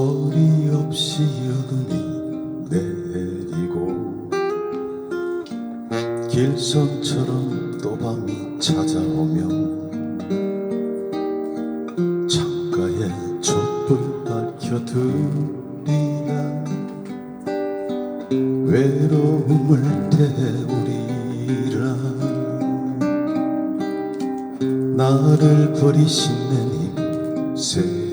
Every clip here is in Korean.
소리 없이 눈이 내리고 길선처럼 또 밤이 찾아오면 창가에 촛불 밝혀드리나 외로움을 태우리라. 나를 버리신 내님 새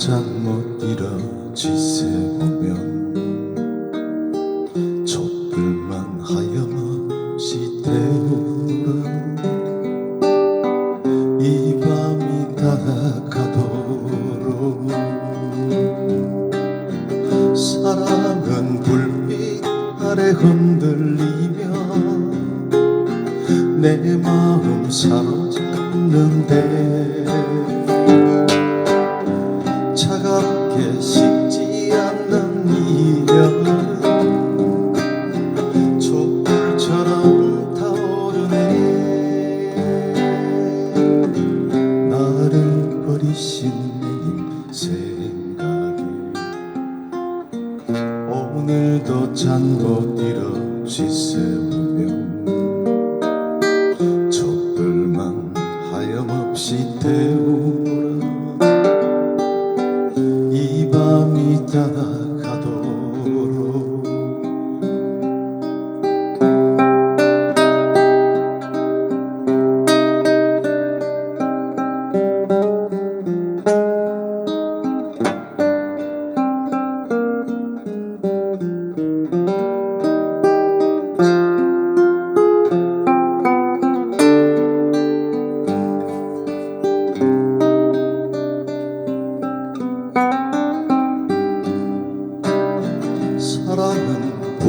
잠못 이뤄지세 보면 촛불만 하염없이 태우라 이 밤이 다가가도록 사랑은 불빛 아래 흔들리며 내 마음 사로잡는데 버리신 님 생각에 오늘도 잠못 이뤄지세우며 촛불만 하염없이 태우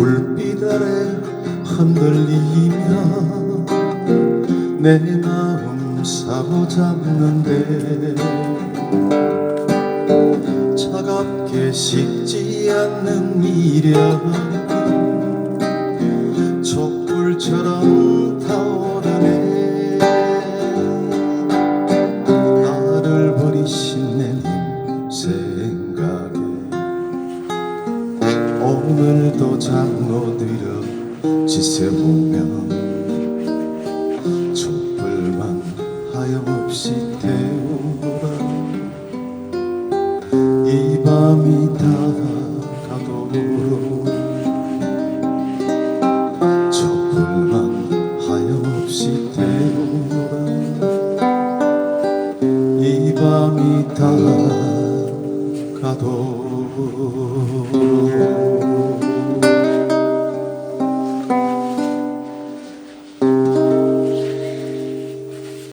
불빛 아래 흔들리며 내 마음 사로잡는데 차갑게 식지 않는 미련 촛불처럼 타오르네. 나를 버리신 내님 생 잠못 이뤄 지새 보면 촛불만 하염없이 태우라. 이 밤이 다가도록 촛불만 하염없이 태우라. 이 밤이 다가도록